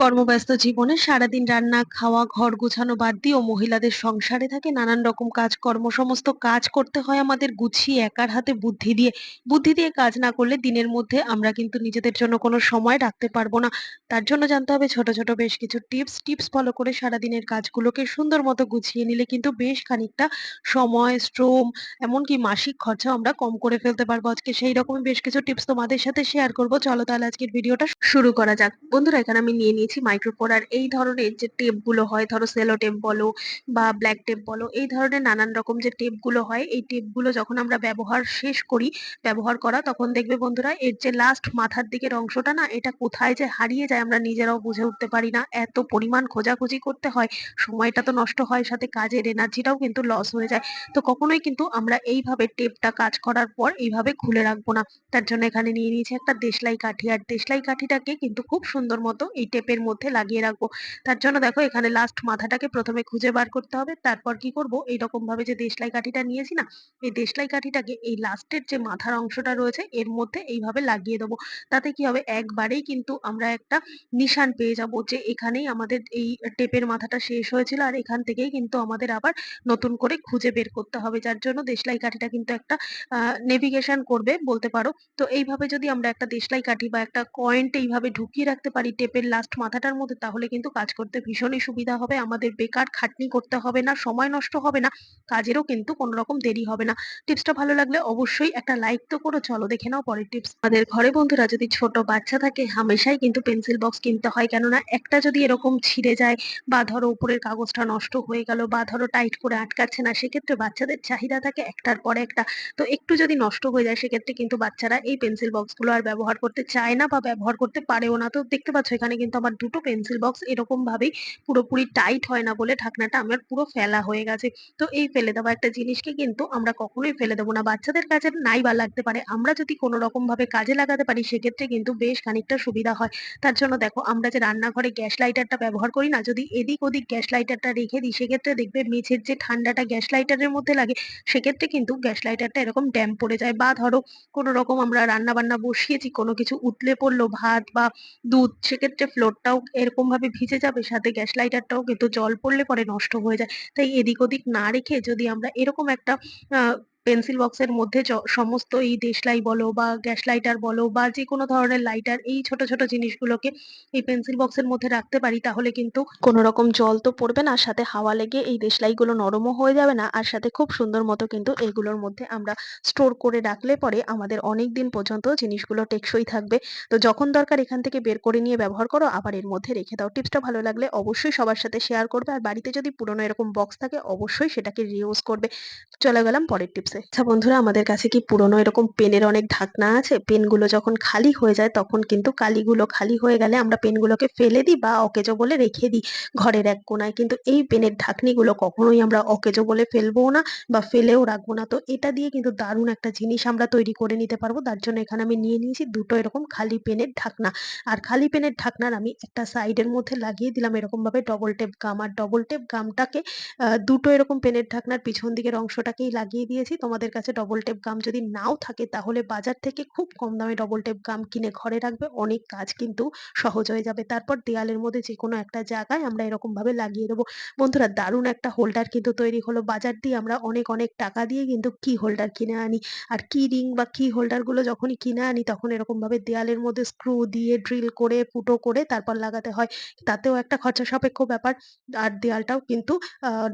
কর্মব্যস্ত জীবনে সারাদিন রান্না, খাওয়া, ঘর গোছানো বাদ দিয়েও মহিলাদের সংসারে থাকে নানান রকম কাজকর্ম। সমস্ত কাজ করতে হয় আমাদের গুছিয়ে একার হাতে বুদ্ধি দিয়ে। বুদ্ধি দিয়ে কাজ না করলে দিনের মধ্যে আমরা কিন্তু নিজেদের জন্য কোনো সময় রাখতে পারব না। তার জন্য জানতে হবে ছোট, ছোট বেশ কিছু টিপস। টিপস ফলো করে সারাদিনের কাজগুলোকে সুন্দর মতো গুছিয়ে নিলে কিন্তু বেশ খানিকটা সময়, শ্রম এমনকি মাসিক খরচাও আমরা কম করে ফেলতে পারব। আজকে সেই রকমই বেশ কিছু টিপস তোমাদের সাথে শেয়ার করব চলো তাহলে আজকের ভিডিওটা শুরু করা যাক। বন্ধুরা এখানে আমি নিয়ে নিয়েছি মাইক্রোপোর আর এই ধরনের যে টেপগুলো হয়, ধরো সেলো টেপ বলো বা ব্ল্যাক টেপ বলো, এই ধরনের নানান রকম যে টেপগুলো হয়, এই টেপগুলো যখন আমরা ব্যবহার শেষ করি, ব্যবহার করা, তখন দেখবে বন্ধুরা এর যে লাস্ট মাথার দিকের অংশটা না, এটা কোথায় যে হারিয়ে যায় আমরা নিজেরাও বুঝে উঠতে পারি না। এত পরিমাণ খোঁজাখুঁজি করতে হয়, সময়টা তো নষ্ট হয়, সাথে কাজের এনার্জিটাও কিন্তু লস হয়ে যায়। তো কখনোই কিন্তু আমরা এইভাবে টেপটা কাজ করার পর এইভাবে খুলে রাখব না। তার জন্য এখানে নিয়ে নিয়েছি একটা দেশলাই কাঠি, আর দেশলাই কাঠিটাকে কিন্তু খুব সুন্দর মতো এই টেপের মধ্যে লাগিয়ে রাখব। তার জন্য দেখো এখানে লাস্ট মাথাটাকে প্রথমে খুঁজে বার করতে হবে। তারপর কি করব? এইরকম ভাবে যে দেশলাই কাঠিটা নিয়েছি না, এই দেশলাই কাঠিটাকে এই লাস্টের যে মাথার অংশটা রয়েছে, এর মধ্যে এইভাবে লাগিয়ে দেবো। তাতে কি হবে? একবারেই কিন্তু আমরা একটা নিশান পেয়ে যাব যে এখানেই আমাদের এই টেপের মাথাটা শেষ হয়েছিল আর এখান থেকেই কিন্তু আমাদের আবার নতুন করে খুঁজে বের করতে হবে। যার জন্য দেশলাই কাঠিটা কিন্তু একটা নেভিগেশন করবে বলতে পারো। তো এইভাবে যদি আমরা একটা দেশলাই কাঠি বা একটা কয়েন্ট এইভাবে ঢুকিয়ে রাখতে পারি টেপের লাস্ট মাথাটার মধ্যে তাহলে কিন্তু কাজ করতে ভীষণই সুবিধা হবে। আমাদের বেকার খাটনি করতে হবে না, সময় নষ্ট হবে না, কাজেরও কিন্তু কোনো রকম দেরি হবে না। টিপসটা ভালো লাগলে অবশ্যই একটা লাইক তো করো। চলো দেখে নাও পরের টিপস। আমাদের ঘরে বন্ধুরা যদি ছোট বাচ্চা থাকে, হামেশাই কিন্তু পেন্সিল বক্স কিনতে হয়। কেননা একটা যদি এরকম ছিঁড়ে যায় বা ধরো উপরের কাগজটা নষ্ট হয়ে গেল বা ধরো টাইট করে আটকাচ্ছে না, সেক্ষেত্রে বাচ্চাদের চাহিদা থাকে একটার পরে একটা। তো একটু যদি নষ্ট হয়ে যায়, সেক্ষেত্রে কিন্তু বাচ্চারা এই পেন্সিল বক্সগুলো আর ব্যবহার করতে চায় না বা ব্যবহার করতে পারেও না। তো দেখতে পাচ্ছ এখানে কিন্তু আমার দুটো পেন্সিল বক্স এরকম ভাবেই পুরোপুরি টাইট হয় না বলে ঢাকনাটা আমার পুরো ফেলা হয়ে গেছে। তো এই ফেলে দেওয়া একটা জিনিসকে কিন্তু আমরা কখনোই ফেলে দেবো না। বাচ্চাদের কাছে নাই বা লাগতে পারে। আমরা যদি কোনো রকম ভাবে কাজে লাগাতে পারি, সেক্ষেত্রে কিন্তু বেশ খানিকটা সুবিধা হয়। তার জন্য দেখো, আমরা যে রান্নাঘরে গ্যাস লাইটারটা ব্যবহার করি না, যদি এদিক ওদিক গ্যাস লাইটারটা রেখে দিই, সেক্ষেত্রে দেখবে মেঝের যে ঠান্ডাটা গ্যাস লাইটারের মধ্যে লাগে, সেক্ষেত্রে কিন্তু গ্যাস লাইটারটা এরকম ড্যাম পড়ে যায়। বা ধরো, কোনো রকম আমরা রান্না বান্না বসিয়েছি, কোনো কিছু উতলে পড়ল ভাত বা দুধ, সেক্ষেত্রে ফ্লোরটাও এরকম ভাবে ভিজে যাবে, সাথে গ্যাস লাইটারটাও কিন্তু জল পড়লে পরে নষ্ট হয়ে যায়। তাই এদিক ওদিক না রেখে যদি আমরা এরকম একটা পেন্সিল বক্সের মধ্যে সমস্ত এই দেশলাই বলো বা গ্যাস লাইটার বলো বা যে কোনো ধরনের লাইটার এই ছোট ছোট জিনিসগুলোকে এই পেন্সিল বক্সের মধ্যে রাখতে পারি, তাহলে কিন্তু কোনো রকম জল তো পড়বে না, সাথে হাওয়া লেগে এই দেশলাইগুলো নরমও হয়ে যাবে না। আর সাথে খুব সুন্দর মতো কিন্তু এগুলোর মধ্যে আমরা স্টোর করে রাখলে পরে আমাদের অনেক দিন পর্যন্ত জিনিসগুলো টেকসই থাকবে। তো যখন দরকার এখান থেকে বের করে নিয়ে ব্যবহার করো, আবার এর মধ্যে রেখে দাও। টিপসটা ভালো লাগলে অবশ্যই সবার সাথে শেয়ার করবে। আর বাড়িতে যদি পুরনো এরকম বক্স থাকে, অবশ্যই সেটাকে রিউজ করবে। চলে গেলাম পরের টিপসে আচ্ছা বন্ধুরা, আমাদের কাছে কি পুরনো এরকম পেনের অনেক ঢাকনা আছে? পেনগুলো যখন খালি হয়ে যায়, তখন কিন্তু কালিগুলো খালি হয়ে গেলে আমরা পেনগুলোকে ফেলে দিই বা অকেজো বলে রেখে দিই ঘরের এক কোনায়। কিন্তু এই পেনের ঢাকনিগুলো কখনোই আমরা অকেজো বলে ফেলব না বা ফেলেও রাখব না। তো এটা দিয়ে কিন্তু দারুণ একটা জিনিস আমরা তৈরি করে নিতে পারব। তার জন্য এখানে আমি নিয়ে নিয়েছি দুটো এরকম খালি পেনের ঢাকনা। আর খালি পেনের ঢাকনার আমি একটা সাইডের মধ্যে লাগিয়ে দিলাম এরকম ভাবে ডবল টেপ গাম আর ডবল টেপ গামটাকে দুটো এরকম পেনের ঢাকনার পিছন দিকের অংশটাকেই লাগিয়ে দিয়েছি। তোমাদের কাছে ডবল টেপ গাম যদি নাও থাকে, তাহলে বাজার থেকে খুব কম দামে ডবল টেপ গাম কিনে ঘরে রাখবে। অনেক কাজ কিন্তু সহজ হয়ে যাবে। তারপর দেয়ালের মধ্যে যে কোনো একটা জায়গায় আমরা এরকম ভাবে লাগিয়ে দেবো। বন্ধুরা, দারুণ একটা হোল্ডার কিন্তু তৈরি হলো। বাজার দিয়ে আমরা অনেক অনেক টাকা দিয়ে কিন্তু কি হোল্ডার কিনে আনি? আর কি রিং বা কি হোল্ডারগুলো যখনই কিনে আনি, তখন এরকম ভাবে দেয়ালের মধ্যে স্ক্রু দিয়ে ড্রিল করে, ফুটো করে তারপর লাগাতে হয়। তাতেও একটা খরচা সাপেক্ষ ব্যাপার। আর দেয়ালটাও কিন্তু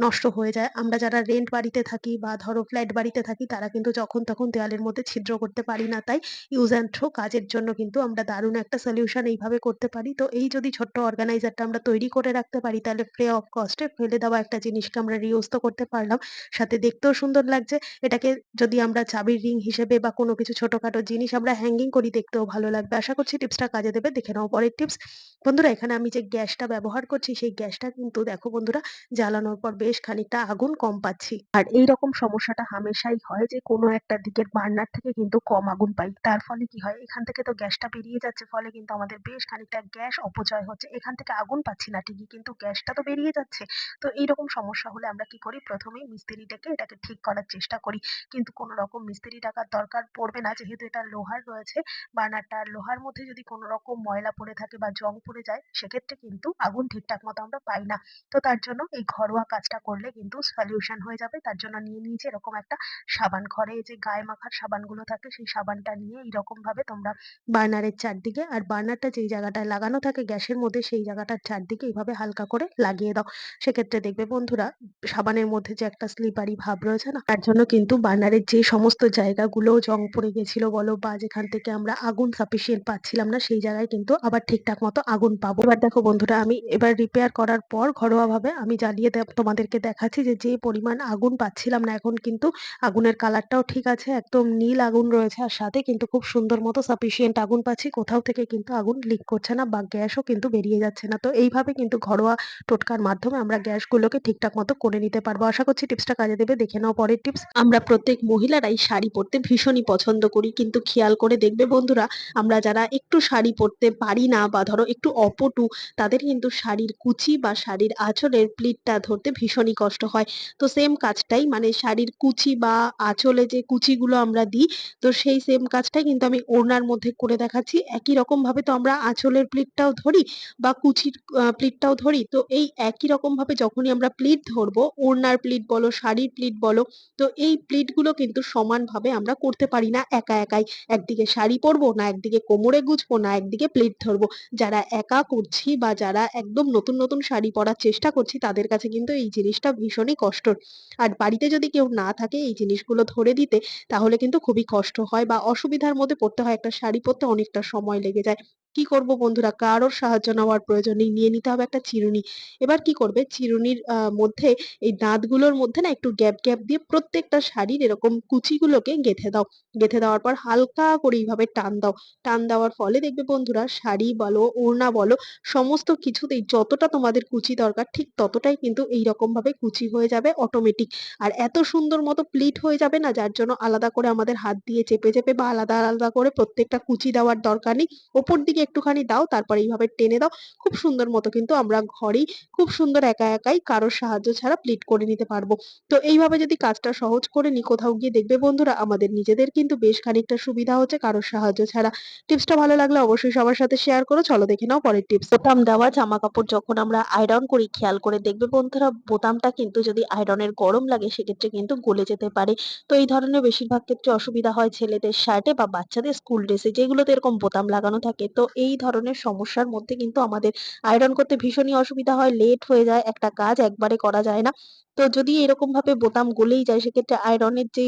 নষ্ট হয়ে যায়। আমরা যারা রেন্ট বাড়িতে থাকি বা ধরো ফ্ল্যাট বাড়িতে থাকি, তারা কিন্তু যখন তখন দেয়ালের মধ্যে ছিদ্র করতে পারি না। তাই ইউজ অ্যান্ড থ্রো কাজের জন্য কিন্তু আমরা দারুণ একটা সলিউশন এইভাবে করতে পারি। তো এই যদি ছোট্ট অর্গানাইজারটা আমরা তৈরি করে রাখতে পারি, তাহলে ফ্রি অফ কস্টে ফেলে দেওয়া একটা জিনিসকে আমরা রিউজ তো করতে পারলাম। সাথে দেখতেও সুন্দর লাগছে। এটাকে যদি আমরা চাবির রিং হিসেবে বা কোনো কিছু ছোটখাটো জিনিস আমরা হ্যাঙ্গিং করি, দেখতেও ভালো লাগবে। আশা করছি টিপসটা কাজে দেবে। দেখে নাও পরের টিপস বন্ধুরা, এখানে আমি যে গ্যাসটা ব্যবহার করছি, সেই গ্যাসটা কিন্তু দেখো বন্ধুরা, জ্বালানোর পর বেশ খানিকটা আগুন কম পাচ্ছি। আর এই রকম সমস্যাটা হামেশা সমস্যাই হয় যে, কোনো একটা দিকের বার্নার থেকে কিন্তু কম আগুন পাই। তার ফলে কি হয়? এখান থেকে তো গ্যাসটা বেরিয়ে যাচ্ছে, ফলে কিন্তু আমাদের বেশ খানিকটা গ্যাস অপচয় হচ্ছে। এখান থেকে আগুন পাচ্ছি না ঠিকই, কিন্তু গ্যাসটা তো বেরিয়ে যাচ্ছে। তো এইরকম সমস্যা হলে আমরা কি করি? প্রথমেই মিস্ত্রি ডেকে এটাকে ঠিক করার চেষ্টা করি। কিন্তু কোনো রকম মিস্ত্রি ডাকার দরকার পড়বে না, যেহেতু এটা লোহার রয়েছে। বার্নারটা লোহার মধ্যে যদি কোনো রকম ময়লা পড়ে থাকে বা জং পড়ে যায়, সেক্ষেত্রে কিন্তু আগুন ঠিকঠাক মতো আমরা পাই না। তো তার জন্য এই ঘরোয়া কাজটা করলে কিন্তু সলিউশন হয়ে যাবে। তার জন্য নিয়ে নিয়েছি এরকম একটা সাবান ঘরে যে গায়ে মাখার সাবানগুলো থাকে সেই সাবানটা নিয়ে এইরকম ভাবে তোমরা বার্নারের চারদিকে আর বার্নারটা যেই জায়গাটায় লাগানো থাকে গ্যাসের মধ্যে সেই জায়গাটার চারদিকে এইভাবে হালকা করে লাগিয়ে দাও। সেক্ষেত্রে দেখবে বন্ধুরা সাবানের মধ্যে যে একটা স্লিপারি ভাব রয়েছে না, তার জন্য কিন্তু বার্নারের যে সমস্ত জায়গাগুলো জং পড়ে গেছিল বলো বা যেখান থেকে আমরা আগুন সাফিসিয়েন্ট পাচ্ছিলাম না সেই জায়গায় কিন্তু আবার ঠিকঠাক মতো আগুন পাবো। এবার দেখো বন্ধুরা আমি এবার রিপেয়ার করার পর ঘরোয়া ভাবে আমি জ্বালিয়ে তোমাদেরকে দেখাচ্ছি যে যে পরিমাণ আগুন পাচ্ছিলাম না, এখন কিন্তু আগুনের কালারটাও ঠিক আছে, একদম নীল আগুন রয়েছে আর সাথে কিন্তু খুব সুন্দর মতো সাফিসিয়েন্ট আগুন পাচ্ছি। কোথাও থেকে কিন্তু আগুন লিক করছে না বা গ্যাসও কিন্তু বেরিয়ে যাচ্ছে না। তো এইভাবে কিন্তু ঘরোয়া টোটকার মাধ্যমে আমরা গ্যাসগুলোকে ঠিকঠাক মতো করে নিতে পারব। আশা করছি টিপসটা কাজে দেবে। দেখে নাও পরের টিপস আমরা প্রত্যেক মহিলারাই শাড়ি পরতে ভীষণই পছন্দ করি। কিন্তু খেয়াল করে দেখবে বন্ধুরা, আমরা যারা একটু শাড়ি পরতে পারি না বা ধরো একটু অপটু, তাদের কিন্তু শাড়ির কুচি বা শাড়ির আঁচলের প্লিটটা ধরতে ভীষণই কষ্ট হয়। তো সেম কাজটাই মানে শাড়ির কুচি বা আঁচলে যে কুচিগুলো আমরা দিই, তো সেই সেম কাজটাই কিন্তু আমি ওড়নার মধ্যে করে দেখাচ্ছি। একই রকম ভাবে তো আমরা আঁচলের প্লিটটাও ধরি বা কুচির প্লিটটাও ধরি। তো এই একই রকম ভাবে যখনই আমরা প্লিট ধরবো, ওড়নার প্লিট বলো, শাড়ির প্লিট বলো, তো এই প্লিটগুলো কিন্তু সমানভাবে আমরা করতে পারি না। একা একাই একদিকে শাড়ি পরবো না, একদিকে কোমরে গুজবো না, একদিকে প্লিট ধরবো। যারা একা করছি বা যারা একদম নতুন নতুন শাড়ি পরার চেষ্টা করছি, তাদের কাছে কিন্তু এই জিনিসটা ভীষণই কষ্টর আর বাড়িতে যদি কেউ না থাকে, এই জিনিসগুলো ধরে দিতে, তাহলে কিন্তু খুবই কষ্ট হয় বা অসুবিধার মধ্যে পড়তে হয়। একটা শাড়ি পরতে অনেকটা সময় লেগে যায়। কি করব বন্ধুরা? কারোর সাহায্য নেওয়ার প্রয়োজন নেই, নিয়ে নিতে হবে একটা চিরুনি। এবার কি করবে? চিরুনির মধ্যে এই দাঁতগুলোর মধ্যে না একটু গ্যাপ গ্যাপ দিয়ে প্রত্যেকটা শাড়ির এরকম কুচিগুলোকে গেঁথে দাও। গেঁথে দেওয়ার পর হালকা করে এইভাবে টান দাও। টান দেওয়ার ফলে দেখবে বন্ধুরা, শাড়ি বলো, ওড়না বলো, সমস্ত কিছুতেই যতটা তোমাদের কুচি দরকার ঠিক ততটাই কিন্তু এইরকম ভাবে কুচি হয়ে যাবে অটোমেটিক আর এত সুন্দর মতো প্লিট হয়ে যাবে না, যার জন্য আলাদা করে আমাদের হাত দিয়ে চেপে চেপে বা আলাদা আলাদা করে প্রত্যেকটা কুচি দেওয়ার দরকার নেই। ওপর দিকে একটুখানি দাও, তারপর এইভাবে টেনে দাও। খুব সুন্দর মতো কিন্তু আমরা ঘরেই খুব সুন্দর একা একাই কারোর সাহায্য ছাড়া প্লিট করে নিতে পারব। তো এইভাবে যদি কাজটা সহজ করে নি কোথাও গিয়ে দেখবে বন্ধুরা, আমাদের নিজেদের কিন্তু বেশ খানিকটা সুবিধা হচ্ছে কারোর সাহায্য ছাড়া। টিপসটা ভালো লাগলে অবশ্যই সবার সাথে শেয়ার করো। চলো দেখে নাও পরের টিপস বোতাম দেওয়া জামা কাপড় যখন আমরা আয়রন করি, খেয়াল করে দেখবে বন্ধুরা, বোতামটা কিন্তু যদি আয়রনের গরম লাগে, সেক্ষেত্রে কিন্তু গলে যেতে পারে। তো এই ধরনের বেশিরভাগ ক্ষেত্রে অসুবিধা হয় ছেলেদের শার্টে বা বাচ্চাদের স্কুল ড্রেসে যেগুলোতে এরকম বোতাম লাগানো থাকে। তো এই ধরনের সমস্যার মধ্যে কিন্তু আমাদের আয়রন করতে ভীষণই অসুবিধা হয় লেট হয়ে যায় একটা কাজ, একবারে করা যায় না। তো যদি এরকম ভাবে বোতাম গলেই যায়, সেক্ষেত্রে আয়রনের যে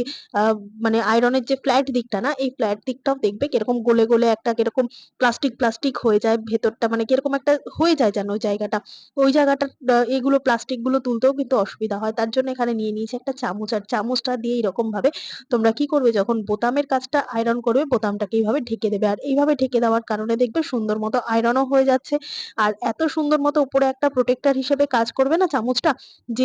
মানে আয়রনের যে ফ্ল্যাট দিকটা না, এই ফ্ল্যাট দিকটাও দেখবে কীরকম গলে গলে একটা কীরকম প্লাস্টিক প্লাস্টিক হয়ে যায়, ভেতরটা মানে কীরকম একটা হয়ে যায় যেন ওই জায়গাটা। ওই জায়গাটা এগুলো প্লাস্টিকগুলো তুলতেও কিন্তু অসুবিধা হয়। তার জন্য এখানে নিয়ে নিয়েছি একটা চামচ, আর চামচটা দিয়ে এরকম ভাবে তোমরা কি করবে, যখন বোতামের কাজটা আয়রন করবে, বোতামটাকে এইভাবে ঢেকে দেবে। আর এইভাবে ঢেকে দেওয়ার কারণে দেখবে সুন্দর মতো আয়রনও হয়ে যাচ্ছে। আর এত সুন্দর মতো উপরে একটা প্রোটেক্টর হিসেবে কাজ করবে না চামচটা? যে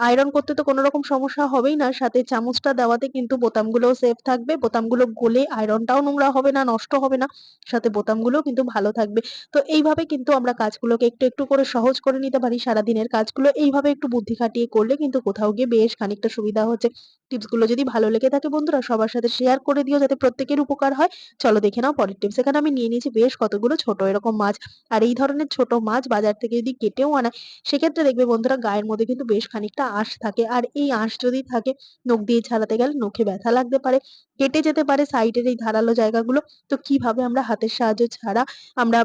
আয়রন করতে তো কোনো রকম সমস্যা হবেই না। সাথে চামচটা দেওয়াতে কিন্তু বোতামগুলো সেফ থাকবে। বোতামগুলো গলে আয়রনটাও নোংরা হবে না, নষ্ট হবে না। সাথে বোতামগুলোও কিন্তু ভালো থাকবে। তো এইভাবে কিন্তু আমরা কাজগুলোকে একটু একটু করে সহজ করে নিতে পারি। সারাদিনের কাজগুলো এইভাবে একটু বুদ্ধি খাটিয়ে করলে কিন্তু কোথাও গিয়ে বেশ খানিকটা সুবিধা হচ্ছে। টিপসগুলো যদি ভালো লেগে থাকে বন্ধুরা, সবার সাথে শেয়ার করে দিও যাতে প্রত্যেকের উপকার হয়। চলো দেখে নাও পরের টিপস এখানে আমি নিয়ে নিয়েছি বেশ কতগুলো ছোট এরকম মাছ। আর এই ধরনের ছোট মাছ বাজার থেকে যদি কেটেও আনায় সেক্ষেত্রে দেখবে বন্ধুরা গায়ের মধ্যে কিন্তু বেশ খানিকটা আঁশ থাকে। আর এই আঁশ যদি থাকে, নখ দিয়ে ছাড়াতে গেলে নখে ব্যথা লাগতে পারে। কেটে যেতে পারে সাইডের এই ধারালো জায়গাগুলো। তো কীভাবে আমরা হাতের সাহায্য ছাড়া আমরা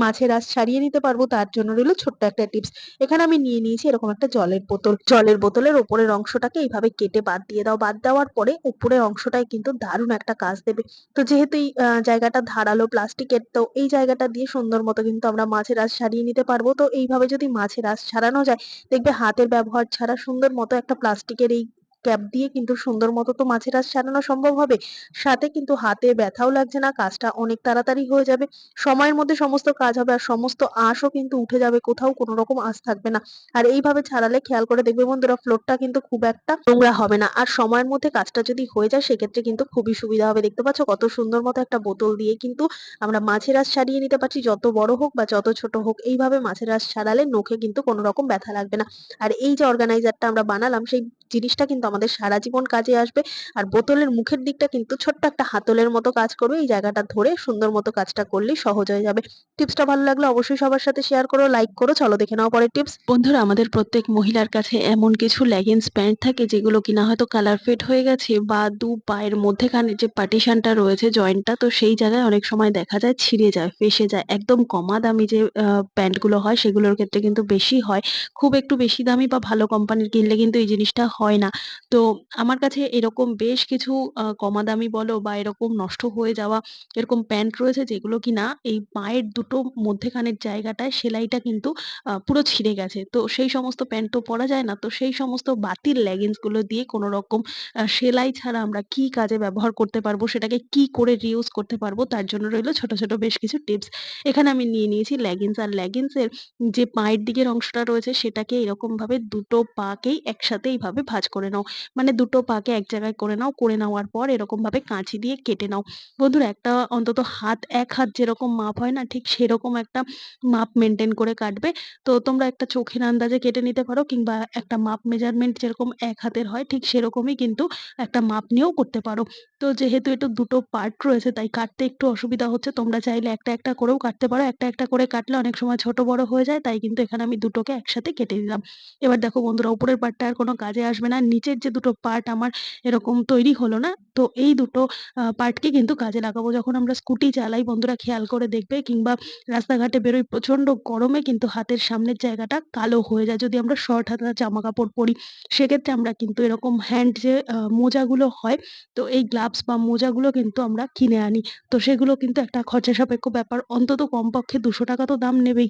মাছের আঁশ ছাড়িয়ে নিতে পারব, তার জন্য রইল ছোট্ট একটা টিপস। এখানে আমি নিয়ে নিয়েছি এরকম একটা জলের বোতল। জলের বোতলের ওপরের অংশটাকে এইভাবে কেটে বাদ দিয়ে দাও। বাদ দেওয়ার পরে উপরের অংশটায় কিন্তু দারুণ একটা কাজ দেবে। তো যেহেতু এই জায়গাটা ধারালো প্লাস্টিকের, তো এই জায়গাটা দিয়ে সুন্দর মতো কিন্তু আমরা মাছের আঁশ ছাড়িয়ে নিতে পারব। তো এইভাবে যদি মাছের আঁশ ছাড়ানো যায়, দেখবে হাতের ব্যবহার ছাড়া সুন্দর মতো একটা প্লাস্টিকের এই ক্যাপ দিয়ে কিন্তু সুন্দর মতো তো মাছের আঁশ ছাড়ানো সম্ভব হবে। সাথে কিন্তু হাতে ব্যথাও লাগছে না, কাজটা অনেক তাড়াতাড়ি হয়ে যাবে। সময়ের মধ্যে সমস্ত কাজ হবে আর সমস্ত আঁশও কিন্তু উঠে যাবে, কোথাও কোনো রকম আঁশ থাকবে না। আর এইভাবে ছাড়ালে খেয়াল করে দেখবে বন্ধুরা ফ্লোরটা কিন্তু খুব একটা নোংরা হবে না। আর সময়ের মধ্যে কাজটা যদি হয়ে যায়, সেক্ষেত্রে কিন্তু খুবই সুবিধা হবে। দেখতে পাচ্ছ কত সুন্দর মতো একটা বোতল দিয়ে কিন্তু আমরা মাছের আঁশ ছাড়িয়ে নিতে পারছি। যত বড় হোক বা যত ছোট হোক, এইভাবে মাছের আঁশ ছাড়ালে নখে কিন্তু কোনো রকম ব্যথা লাগবে না। আর এই যে অর্গানাইজারটা আমরা বানালাম, সেই জিনিসটা কিন্তু আমাদের সারা জীবন কাজে আসবে। আর বোতলের মুখের দিকটা কিন্তু ছোট্ট একটা হাতলের মতো কাজ করবে। এই জায়গাটা ধরে সুন্দর মতো কাজটা করলেই সহজ হয়ে যাবে। টিপসটা ভালো লাগলে অবশ্যই সবার সাথে শেয়ার করো লাইক করো। চলো দেখে নাও পরের টিপস বন্ধুরা, আমাদের প্রত্যেক মহিলার কাছে এমন কিছু লেগিংস প্যান্ট থাকে যেগুলো কিনা হয়তো কালার ফেড হয়ে গেছে বা দু পায়ের মধ্যেখানে যে পার্টিশনটা রয়েছে জয়েন্টটা তো সেই জায়গায় অনেক সময় দেখা যায় ছিঁড়ে যায়, ফেসে যায়। একদম কমা দামি যে প্যান্টগুলো হয়, সেগুলোর ক্ষেত্রে কিন্তু বেশি হয়। খুব একটু বেশি দামি বা ভালো কোম্পানির কিনলে কিন্তু এই জিনিসটা হয় না। তো আমার কাছে এরকম বেশ কিছু কমা দামি বলো বা এরকম নষ্ট হয়ে যাওয়া এরকম প্যান্ট রয়েছে যেগুলো কিনা এই পায়ের দুটো মধ্যেখানের জায়গাটায় সেলাইটা কিন্তু পুরো ছিঁড়ে গেছে। তো সেই সমস্ত প্যান্ট তো পরা যায় না। তো সেই সমস্ত বাতিল লেগিংসগুলো দিয়ে কোনো রকম সেলাই ছাড়া আমরা কি কাজে ব্যবহার করতে পারব? সেটাকে কি করে রিউজ করতে পারব? তার জন্য রইল ছোট ছোট বেশ কিছু টিপস এখানে আমি নিয়ে নিয়েছি লেগিংস আর লেগিংস এর যে পায়ের দিকের অংশটা রয়েছে সেটাকে এরকম ভাবে দুটো পাকেই একসাথে এইভাবে ভাঁজ করে নাও। মানে দুটো পাকে এক জায়গায় করে নাও, করে নেওয়ার পর এরকম ভাবে কাঁচি দিয়ে কেটে নাও। বন্ধুরা, একটা অন্তত হাত, এক হাত যেরকম মাপ হয় না, ঠিক সেরকম একটা মাপ মেনটেন করে কাটবে। তো তোমরা একটা চোখের আন্দাজে কেটে নিতে পারো কিংবা একটা মাপ মেজারমেন্ট যেরকম এক হাতের হয়, ঠিক সেরকমই কিন্তু একটা মাপ নিয়েও করতে পারো। তো যেহেতু এটা দুটো পার্ট রয়েছে, তাই কাটতে একটু অসুবিধা হচ্ছে। তোমরা চাইলে একটা একটা করেও কাটতে পারো। একটা একটা করে কাটলে অনেক সময় ছোট বড় হয়ে যায়, তাই কিন্তু এখানে আমি দুটোকে একসাথে কেটে দিলাম। এবার দেখো বন্ধুরা, উপরের পার্টটা আর কোনো কাজে আসবে না। নিচের যে দুটো পার্ট আমার এরকম তৈরি হলো না, তো এই দুটো পার্টকে কিন্তু কাজে লাগাবো। যখন আমরা স্কুটি চালাই, বন্ধুরা খেয়াল করে দেখবে কিংবা রাস্তাঘাটে বেরোই প্রচণ্ড গরমে কিন্তু হাতের সামনের জায়গাটা কালো হয়ে যায়। যদি আমরা শর্ট হাতা জামা কাপড় পরি, সেক্ষেত্রে আমরা কিন্তু এরকম হ্যান্ড যে মোজাগুলো হয়, তো এই গ্লাভস বা মোজাগুলো কিন্তু আমরা কিনে আনি। তো সেগুলো কিন্তু একটা খরচা সাপেক্ষ ব্যাপার। অন্তত কমপক্ষে দুশো টাকা তো দাম নেবেই।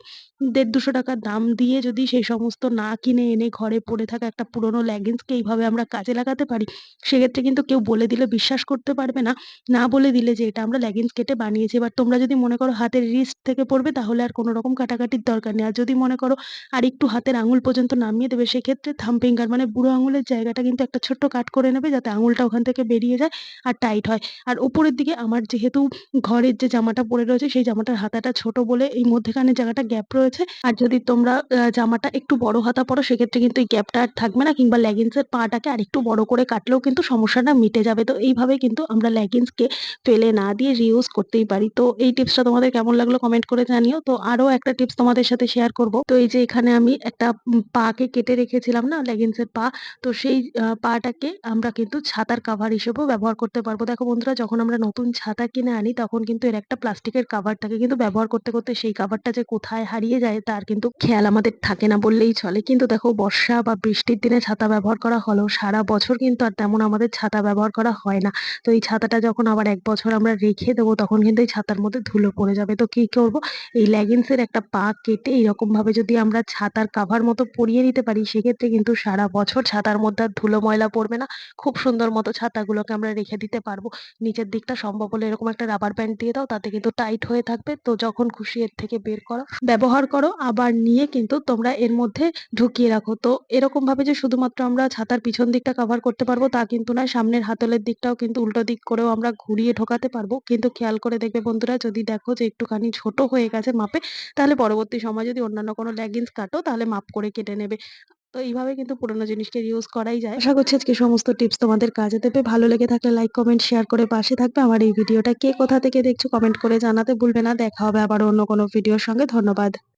দেড় দুশো টাকা দাম দিয়ে যদি সেই সমস্ত না কিনে এনে ঘরে পড়ে থাকা একটা পুরোনো লেগিংসকে এইভাবে আমরা কাজে লাগাতে পারি, সেক্ষেত্রে কিন্তু কেউ বলে দিলে বিশ্বাস করতে পারবে না। না বলে দিলে যে এটা আমরা লেগিংস কেটে বানিয়েছি, এবার তোমরা যদি মনে করো হাতের রিস্ট থেকে পড়বে, তাহলে আর কোনো রকম কাটাকাটির দরকার নেই। আর যদি মনে করো আর একটু হাতের আঙুল পর্যন্ত নামিয়ে দেবে, সেক্ষেত্রে থাম ফিঙ্গার মানে বুড়ো আঙুলের জায়গাটা কিন্তু একটা ছোট্ট কাট করে নেবে, যাতে আঙুলটা ওখান থেকে বেরিয়ে যায় আর টাইট হয়। আর উপরের দিকে আমার যেহেতু ঘরের যে জামাটা পরে রয়েছে, সেই জামাটার হাতাটা ছোট বলে এই মধ্যেখানে জায়গাটা গ্যাপ রয়েছে। আর যদি তোমরা জামাটা একটু বড় হাতা পরো, সেক্ষেত্রে কিন্তু এই গ্যাপটা আর থাকবে না, কিংবা লেগিংসের পাটাকে আর একটু বড় করে কাটলেও কিন্তু সমস্যাটা মিটে যাবে। তো এইভাবে কিন্তু আমরা লেগিংসকে ফেলে না দিয়ে রিউজ করতেই পারি। তো এই টিপসটা তোমাদের কেমন লাগল কমেন্ট করে জানিও। তো আরও একটা টিপস তোমাদের সাথে শেয়ার করব। তো এই যে এখানে আমি একটা পাকে কেটে রেখেছিলাম না লেগিংসের পা, তো সেই পাটাকে আমরা কিন্তু ছাতার কাভার হিসেবেও ব্যবহার করতে পারব। দেখো বন্ধুরা, যখন আমরা নতুন ছাতা কিনে আনি, তখন কিন্তু এর একটা প্লাস্টিকের কাভার থাকে। কিন্তু ব্যবহার করতে করতে সেই কাভারটা যে কোথায় হারিয়ে যায়, তার কিন্তু খেয়াল আমাদের থাকে না বললেই চলে। কিন্তু দেখো, বর্ষা বা বৃষ্টির দিনে ছাতা ব্যবহার করা হলেও সারা বছর কিন্তু আর তেমন আমাদের ছাতা ব্যবহার করা হয় না। তো এই ছাতাটা যখন আবার এক বছর আমরা রেখে দেবো, তখন কিন্তু এই ছাতার মধ্যে ধুলো পড়ে যাবে। তো কি করব? এই লেগিংসের একটা পা কেটে এরকম ভাবে যদি আমরা ছাতার কাভার মতো পরিয়ে নিতে পারি, সেক্ষেত্রে কিন্তু সারা বছর ছাতার মধ্যে আর ধুলো ময়লা পড়বে না। খুব সুন্দর মতো ছাতাগুলোকে আমরা রেখে দিতে পারব। নিচের দিকটা সম্ভব হলে এরকম একটা রাবার ব্যান্ড দিয়ে দাও, তাতে কিন্তু টাইট হয়ে থাকবে। তো যখন খুশি এর থেকে বের করো, ব্যবহার করো, আবার নিয়ে কিন্তু তোমরা এর মধ্যে ঢুকিয়ে রাখো। তো এরকম ভাবে যে শুধুমাত্র আমরা ছাতার পিছন দিকটা কভার করতে পারব, তা কিন্তু নয়। সামনের হাতলের দিকটাও কিন্তু উল্টো দিক করেও আমরা ঘুরিয়ে ঢোকাতে পারব। কিন্তু খেয়াল করে দেখবে বন্ধুরা, যদি দেখো যে একটুখানি ছোট হয়ে গেছে মাপে, তাহলে পরবর্তী সময় যদি অন্যান্য কোনো লেগিংস কাটো, তাহলে মাপ করে কেটে নেবে। তো এইভাবে কিন্তু পুরোনো জিনিসকে ইউজ করাই যায়। আশা করছি আজকে সমস্ত টিপস তোমাদের কাজে দেবে। ভালো লেগে থাকলে লাইক কমেন্ট শেয়ার করে পাশে থাকবে। আমার এই ভিডিওটা কে কোথা থেকে দেখছ কমেন্ট করে জানাতে ভুলবে না। দেখা হবে আবার অন্য কোনো ভিডিওর সঙ্গে। ধন্যবাদ।